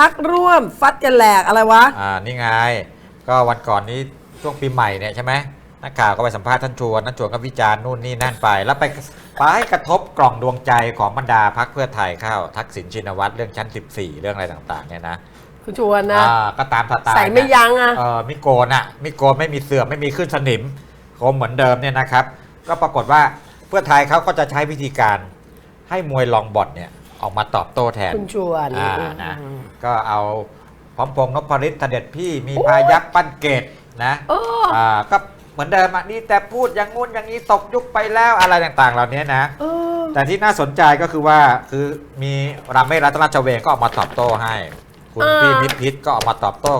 พักร่วมฟัดกันแหลกอะไรวะ อ่านี่ไง ก็วันก่อนนี้ช่วงปีใหม่เนี่ยใช่ไหมนักข่าวก็ไปสัมภาษณ์ท่านชวนท่านชวนก็วิจารณ์นู่นนี่นั่นไป แล้วไปไปกระทบกล่องดวงใจของบรรดาพักเพื่อไทยเข้า ทักษิณชินวัตรเรื่องชั้น 14 เรื่องอะไรต่างๆเนี่ยนะคุณชวนนะอ่าก็ตามสไตล์ใส่ไม่ยั้งอะเออมิโกนอะมิโกนไม่มีเสื่อมไม่มีขึ้นสนิมคมเหมือนเดิมเนี่ยนะครับ ก็ปรากฏว่าเพื่อไทยเขาก็จะใช้วิธีการให้มวยลองบอทเนี่ย ออกมาตอบโต้แทนคุณชวนอ่านะก็เอาพร้อมพงษ์นพฤทธิ์เสด็จพี่มีพายักษ์ปั้นเกตนะเอออ่าก็เหมือนเดิมอะนี่แต่พูดอย่างงู้นอย่างนี้ตกยุคไปแล้วอะไรต่างๆ เหล่านี้นะเออแต่ที่น่าสนใจก็คือว่าคือมีรามเมศรัตนชเวงก็ออกมาตอบโต้ให้ คุณอ่าพี่นิพิษก็ออกมาตอบโต้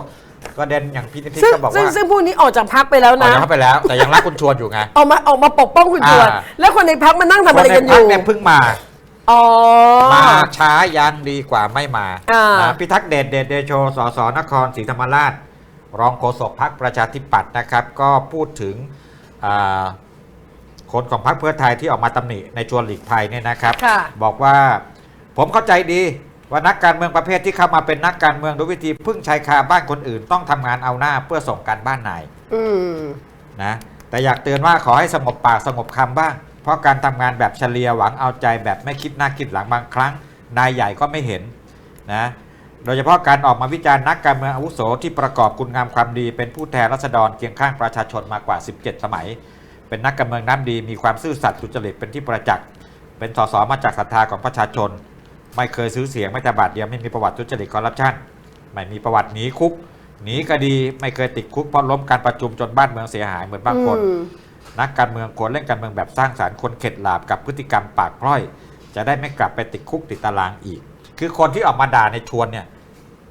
ก็เด่นอย่างพี่นิพิษซึ่งก็บอกซึ่งว่าซึ่งพวกนี้ออกจากพักไปแล้วออกนะจากเข้าไปแล้ว แต่ยังรักคุณชวนอยู่ไงออกมาออกมาปกป้องคุณชวนอ่าแล้วคนในพักมานั่งทำคอะไรนในกันอพักยู่เนี่ยเพิ่งมา อ๋อ มาช้ายังดีกว่าไม่มาอ่านะพิทักษ์เดชเดชเดโชสสนครศรีธรรมราช รองโฆษกพักประชาธิปัตย์นะครับ ก็พูดถึงอ่าคนของพรรคเพื่อไทยที่ออกมาตำหนิในชวนหลีกภัยเนี่ยนะครับ ค่ะ บอกว่าผมเข้าใจดีว่านักการเมืองประเภทที่เข้ามาเป็นนักการเมืองโดยวิธีพึ่งชายคาบ้านคนอื่น ต้องทำงานเอาหน้าเพื่อส่งการบ้านนายอืม นะแต่อยากเตือนว่าขอให้สงบปากสงบคำบ้างเพ ราะการทำงานแบบเฉลียหวังเอาใจแบบไม่คิดหน้าคิดหลังบางครั้ง นายใหญ่ก็ไม่เห็นนะโดยเฉพาะการออกมาวิจารณ์นักการเมืองอาวุโสที่ประกอบคุณงามความดี เป็นผู้แทนรัษฎรเคียงข้างประชาชนมากว่า 17 สมัย เป็นนักการเมืองน้ำดีมีความซื่อสัตย์สุจริตเป็นที่ประจักษ์เป็นสสมาจากศรัทธาของประชาชน ไม่เคยซื้อเสียงไม่แต่บาทเดียวไม่มีประวัติทุจริตคอร์รัปชันไม่มีประวัติหนีคุกหนีคดีไม่เคยติดคุกเพราะล้มการประชุมจนบ้านเมืองเสียหายเหมือนบางคน นักการเมืองควรเล่นการเมืองแบบสร้างสารรค์คนเข็ดหลาบกับพฤติกรรมปากพร่อย จะได้ไม่กลับไปติดคุกติดตารางอีก คือคนที่ออกมาด่าในชวนเนี่ย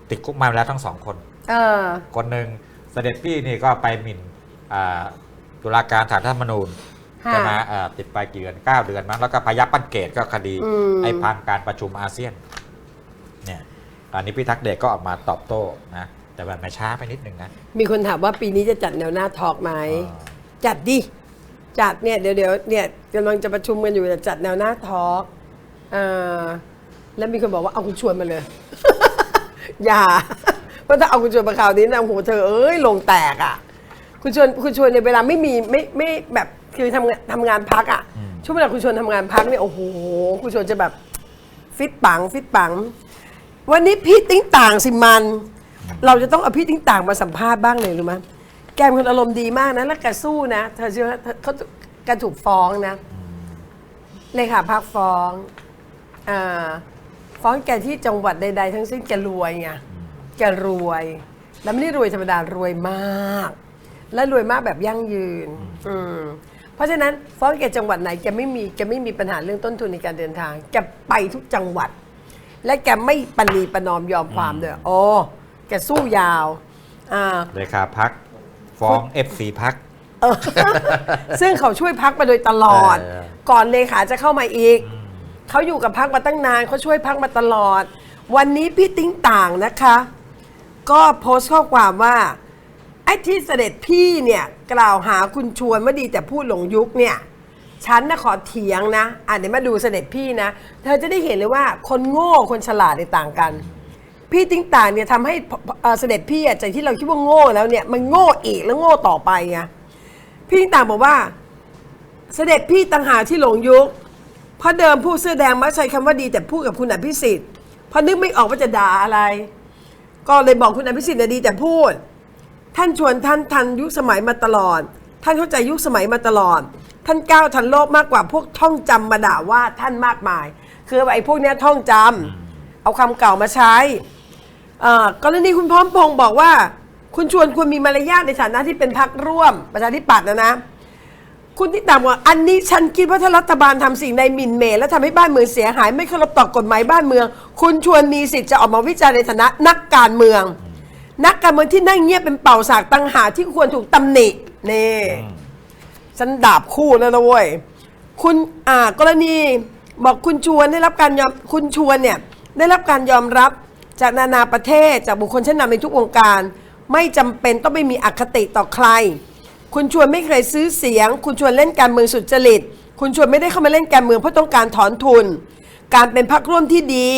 ติดคุกมาแล้วทั้งสองคนเออคนหนึ่งเสด็จพี่นี่ก็ไปหมิ่นอ่าตุลาการศาลรัฐธรรมนูญค่ะใช่ไหมอ่าติดไปกี่เดือนเก้าเดือนมั้งแล้วก็พยักปั้นเกตก็คดีอืมไอ้พังการประชุมอาเซียนเนี่ยตอนนี้พี่ทักษ์เดชก็ออกมาตอบโต้นะแต่แบบมาช้าไปนิดนึงนะมีคนถามว่าปีนี้จะจัดแนวหน้าทอล์กไหมอ่าจัดดิ จัดเนี่ยเดี๋ยวเดี๋ยวเนี่ยกำลังจะประชุมกันอยู่จะจัดแนวหน้าทอล์กอ่าแล้วมีคนบอกว่าเอาคุณชวนมาเลย อย่าเพราะถ้าเอาคุณชวนมาข่าวนี้นะโอ้โหเธอเอ้ยลงแตกอะ คุณชวนคุณชวนในยเวลาไม่มีไม่ไม่แบบคือทำงานทำงานพักอะอืมช่วงเวลาคุณชวนทำงานพักเนี่ยโอ้โหคุณชวนจะแบบฟิตปังฟิตปัง วันนี้พี่ติ้งต่างสิมัน เราจะต้องเอาพี่ติ้งต่างมาสัมภาษณ์บ้างเลยรู้ไหม แกเป็นคนอารมณ์ดีมากนะแล้วแกสู้นะเธอเชื่อเธอเขาแกถูกฟ้องนะเลขาพักฟ้องอ่าฟ้องแกที่จังหวัดใด ๆ ทั้งสิ้นแกรวยไงแกรวย แล้วไม่ได้รวยธรรมดารวยมาก และรวยมากแบบยั่งยืน อืมเพราะฉะนั้นฟ้องแกจังหวัดไหนแกไม่มีแกไม่มีปัญหาเรื่องต้นทุนในการเดินทางแกไปทุกจังหวัด และแกไม่ปณีประนอมยอมความด้วยโอ้แกสู้ยาวอ่า เลขาพัก ฟ้อง FC พัก เออ ซึ่งเขาช่วยพักมาโดยตลอด เออ ก่อนเลขาจะเข้ามาอีก เขาอยู่กับพักมาตั้งนานเขาช่วยพักมาตลอด วันนี้พี่ติ้งต่างนะคะ ก็โพสต์ข้อความว่า ไอ้ที่เสด็จพี่เนี่ย กล่าวหาคุณชวนว่าดีแต่พูดหลงยุคเนี่ย ฉันนะขอเถียงนะ อะเดี๋ยวมาดูเสด็จพี่นะ เธอจะได้เห็นเลยว่าคนโง่คนฉลาดเนี่ยต่างกัน พี่ติ้งต่างเนี่ยทำให้เอ่อเสด็จพี่อะจากที่เราคิดว่าโง่แล้วเนี่ยมันโง่อีกแล้วโง่ต่อไปไงพี่ติ้งต่างบอกว่า เสด็จพี่ต่างหากที่หลงยุคเพราะเดิมผู้เสื้อแดงมักใช้คำว่าดีแต่พูดกับคุณอภิสิทธิ์เพราะนึกไม่ออกว่าจะด่าอะไร ก็เลยบอกคุณอภิสิทธิ์นะดีแต่พูด ท่านชวนท่านทันยุคสมัยมาตลอด ท่านเข้าใจยุคสมัยมาตลอด ท่านก้าวทันโลกมากกว่าพวกท่องจำมาด่าว่าท่านมากมาย คือไอ้พวกเนี้ยท่องจำเอาคำเก่ามาใช้เอ่อกรณีคุณพร้อมพงษ์บอกว่า คุณชวนควรมีมารยาทในฐานะที่เป็นพักร่วม ประชาธิปัตย์นะนะ คุณที่ต่ำว่าอันนี้ฉันคิดว่าถ้ารัฐบาลทำสิ่งใดหมิ่นเหมและทำให้บ้านเมืองเสียหาย ไม่เคารพต่อกฎหมายบ้านเมือง คุณชวนมีสิทธิ์จะออกมาวิจารณ์ในฐานะนักการเมือง นักการเมืองที่นั่งเงียบเป็นเป่าสากตังหาที่ควรถูกตำหนินี่ ฉันดาบคู่แล้วนะเว้ย คุณอ่ากรณีบอกคุณชวนได้รับการยอมคุณชวนเนี่ยได้รับการยอมรับ จากนานาประเทศจากบุคคลชั้นนำในทุกวงการ ไม่จำเป็นต้องไม่มีอคติต่อใคร คุณชวนไม่เคยซื้อเสียง คุณชวนเล่นการเมืองสุจริต คุณชวนไม่ได้เข้ามาเล่นการเมืองเพราะต้องการถอนทุน การเป็นพรรคร่วมที่ดี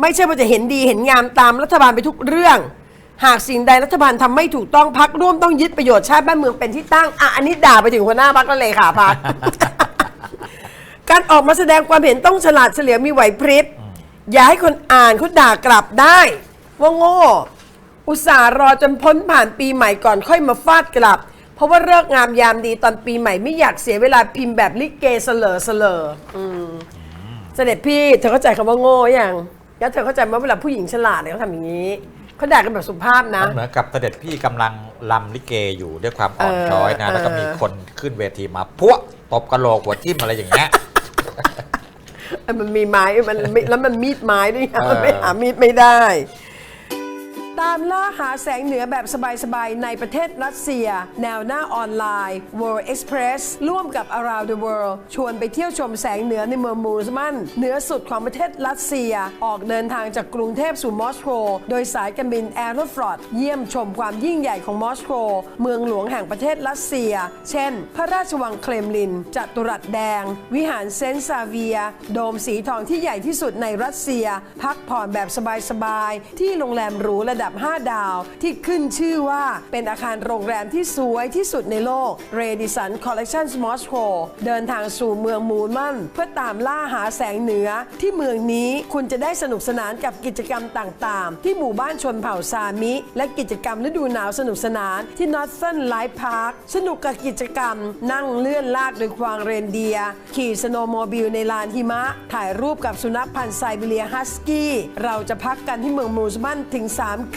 ไม่ใช่ว่าจะเห็นดีเห็นงามตามรัฐบาลไปทุกเรื่อง หากสิ่งใดรัฐบาลทำไม่ถูกต้องพักร่วมต้องยึดประโยชน์ชาติบ้านเมืองเป็นที่ตั้งอะอันนี้ด่าไปถึงหัวหน้าพักและเลขาพัก การออกมาแสดงความเห็นต้องฉลาดเฉลียวมีไหวพริบ อย่าให้คนอ่านเขาด่ากลับได้ ว่าโง่ อุตส่าห์รอจนพ้นผ่านปีใหม่ก่อนค่อยมาฟาดกลับ เพราะว่าเลิกงามยามดีตอนปีใหม่ไม่อยากเสียเวลาพิมพ์แบบลิเกเสลอเสลออืมเสด็จพี่เธอเข้าใจคำว่าโง่ยังแล้วเธอเข้าใจไหมว่าเวลาผู้หญิงฉลาดเนี่ยเขาทำอย่างนี้เขาด่ากันแบบสุภาพนะ เหมือนกับเสด็จพี่กำลังลำลิเกอยู่ด้วยความอ่อนช้อยนะ แล้วก็มีคนขึ้นเวทีมาพวกตบกระโหลกหัวทิ่มอะไรอย่างเงี้ย มันมีไม้มันไม่แล้วมันมีดไม้ด้วยนะเออมันไม่หามีดไม่ได้ตามล่าหาแสงเหนือแบบสบาย ๆ ในประเทศรัสเซีย แนวหน้าออนไลน์ World Express ร่วมกับ Around the World ชวนไปเที่ยวชมแสงเหนือในเมืองมูสมันเหนือสุดของประเทศรัสเซีย ออกเดินทางจากกรุงเทพสู่มอสโก โดยสายการบินแอโรฟลอตเยี่ยมชมความยิ่งใหญ่ของมอสโก เมืองหลวงแห่งประเทศรัสเซีย เช่น พระราชวังเครมลิน จัตุรัสแดง วิหารเซนต์ซาเวีย โดมสีทองที่ใหญ่ที่สุดในรัสเซีย พักผ่อนแบบสบาย ๆ ที่โรงแรมหรูระดับ5 ดาว ที่ขึ้นชื่อว่าเป็นอาคารโรงแรมที่สวยที่สุดในโลก Radisson Collection Moscow เดินทางสู่เมืองมูนมัน เพื่อตามล่าหาแสงเหนือ ที่เมืองนี้คุณจะได้สนุกสนานกับกิจกรรมต่างๆ ที่หมู่บ้านชนเผ่าซามิ และกิจกรรมฤดูหนาวสนุกสนานที่ Northern Light Park สนุกกับกิจกรรม นั่งเลื่อนลากโดยควางเรนเดีย ขี่สโนโมบิลในลานหิมะ ถ่ายรูปกับสุนัขพันธุ์ไซบีเรียฮัสกี้ เราจะพักกันที่เมืองมูสมันถึง 3